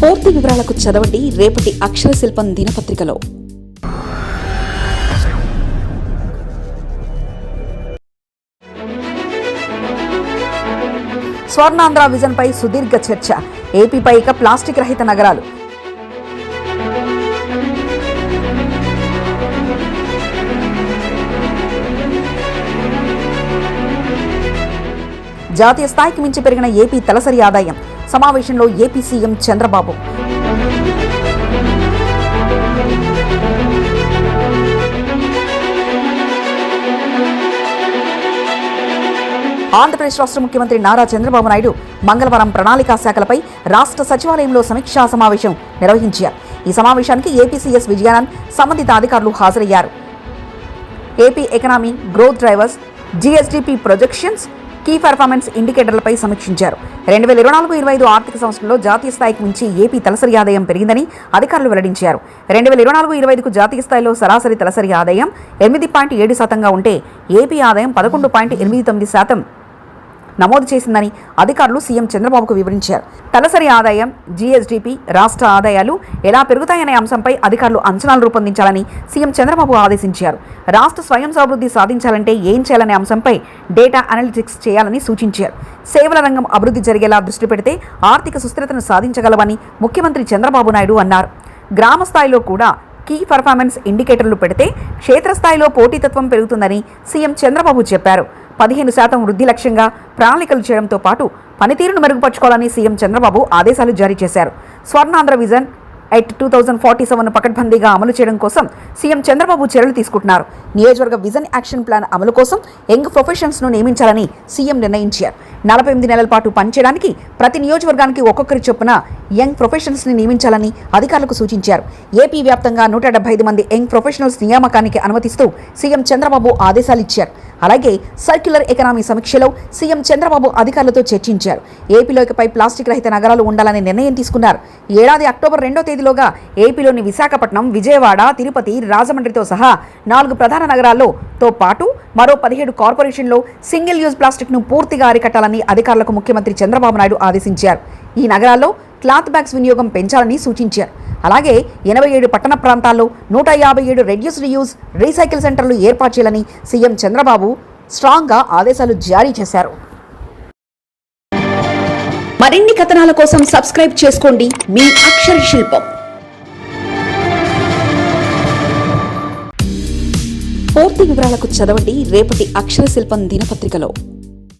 పూర్తి వివరాలకు చదవండి రేపటి అక్షర శిల్పం దినపత్రికలో. స్వర్ణాంధ్ర విజన్ పై సుదీర్ఘ చర్చ ఏపీపై ఇక ప్లాస్టిక్ రహిత నగరాలు. జాతీయ స్థాయికి మించి పెరిగిన ఏపీ తలసరి ఆదాయం సమావేశంలో ఏపీ సీఎం చంద్రబాబు. ఆంధ్రప్రదేశ్ రాష్ట్ర ముఖ్యమంత్రి నారా చంద్రబాబు నాయుడు మంగళవారం ప్రణాళికా శాఖలపై రాష్ట్ర సచివాలయంలో సమీక్షా సమావేశం నిర్వహించారు. ఈ సమావేశానికి ఏపీసీఎస్ విజయానంద్ సంబంధిత అధికారులు హాజరయ్యారు. AP economy growth drivers GSDP projections key performance ఇండికేటర్లపై సమీక్షించారు. రెండు వేల ఇరవై నాలుగు ఇరవై ఐదు ఆర్థిక సంవత్సరంలో జాతీయ స్థాయికి మించి ఏపీ తలసరి ఆదాయం పెరిగిందని అధికారులు వెల్లడించారు. రెండు వేల ఇరవై నాలుగు ఇరవై ఐదుకు జాతీయ స్థాయిలో సరాసరి తలసరి ఆదాయం ఎనిమిది పాయింట్ ఏడు శాతంగా ఉంటే ఏపీ ఆదాయం పదకొండు పాయింట్ ఎనిమిది తొమ్మిది శాతం నమోదు చేసిందని అధికారులు సీఎం చంద్రబాబుకు వివరించారు. తలసరి ఆదాయం జీఎస్డీపీ రాష్ట్ర ఆదాయాలు ఎలా పెరుగుతాయనే అంశంపై అధికారులు అంచనాలు రూపొందించాలని సీఎం చంద్రబాబు ఆదేశించారు. రాష్ట్ర స్వయం సమృద్ధి సాధించాలంటే ఏం చేయాలనే అంశంపై డేటా అనలిటిక్స్ చేయాలని సూచించారు. సేవల రంగం అభివృద్ధి జరిగేలా దృష్టి పెడితే ఆర్థిక సుస్థిరతను సాధించగలవని ముఖ్యమంత్రి చంద్రబాబు నాయుడు అన్నారు. గ్రామ స్థాయిలో కూడా కీ పర్ఫార్మెన్స్ ఇండికేటర్లు పెడితే క్షేత్రస్థాయిలో పోటీతత్వం పెరుగుతుందని సీఎం చంద్రబాబు చెప్పారు. పదిహేను శాతం వృద్ధి లక్ష్యంగా ప్రణాళికలు చేయడంతో పాటు పనితీరును మెరుగుపరచుకోవాలని సీఎం చంద్రబాబు ఆదేశాలు జారీ చేశారు. Swarnandhra vision at two thousand forty seven పకడ్బందీగా అమలు చేయడం కోసం సీఎం చంద్రబాబు చర్యలు తీసుకుంటున్నారు. నియోజకవర్గ విజన్ యాక్షన్ ప్లాన్ అమలు కోసం యంగ్ ప్రొఫెషన్స్ను నియమించాలని సీఎం నిర్ణయించారు. నలభై ఎనిమిది నెలల పాటు పనిచేయడానికి ప్రతి నియోజకవర్గానికి ఒక్కొక్కరి చొప్పున యంగ్ ప్రొఫెషనల్స్ని నియమించాలని అధికారులకు సూచించారు. ఏపీ వ్యాప్తంగా నూట డెబ్బై ఐదు మంది యంగ్ ప్రొఫెషనల్స్ నియామకానికి అనుమతిస్తూ సీఎం చంద్రబాబు ఆదేశాలు ఇచ్చారు. అలాగే సర్క్యులర్ ఎకనామీ సమీక్షలో సీఎం చంద్రబాబు అధికారులతో చర్చించారు. ఏపీలో ఇకపై ప్లాస్టిక్ రహిత నగరాలు ఉండాలనే నిర్ణయం తీసుకున్నారు. ఏడాది అక్టోబర్ రెండో తేదీలోగా ఏపీలోని విశాఖపట్నం విజయవాడ తిరుపతి రాజమండ్రితో సహా నాలుగు ప్రధాన నగరాల్లో తో పాటు మరో పదిహేడు కార్పొరేషన్లో సింగిల్ యూజ్ ప్లాస్టిక్ను పూర్తిగా అరికట్టాలని అధికారులకు ముఖ్యమంత్రి చంద్రబాబు నాయుడు ఆదేశించారు. ఈ నగరాల్లో క్లాత్ బ్యాగ్స్ వినియోగం పెంచాలని సూచించారు. అలాగే ఎనభై ఏడు పట్టణ ప్రాంతాల్లో నూట యాభై ఏడు రెడ్యూస్ రియూస్ రీసైకిల్ సెంటర్లు ఏర్పాటు చేయాలని సీఎం చంద్రబాబు స్ట్రాంగ్గా ఆదేశాలు జారీ చేశారు. మరిన్ని కథనాల కోసం సబ్స్క్రైబ్ చేసుకోండి. మీ అక్షర శిల్పం. పూర్తి వివరాలకు చదవండి. రేపటి అక్షర శిల్పం దినపత్రికలో.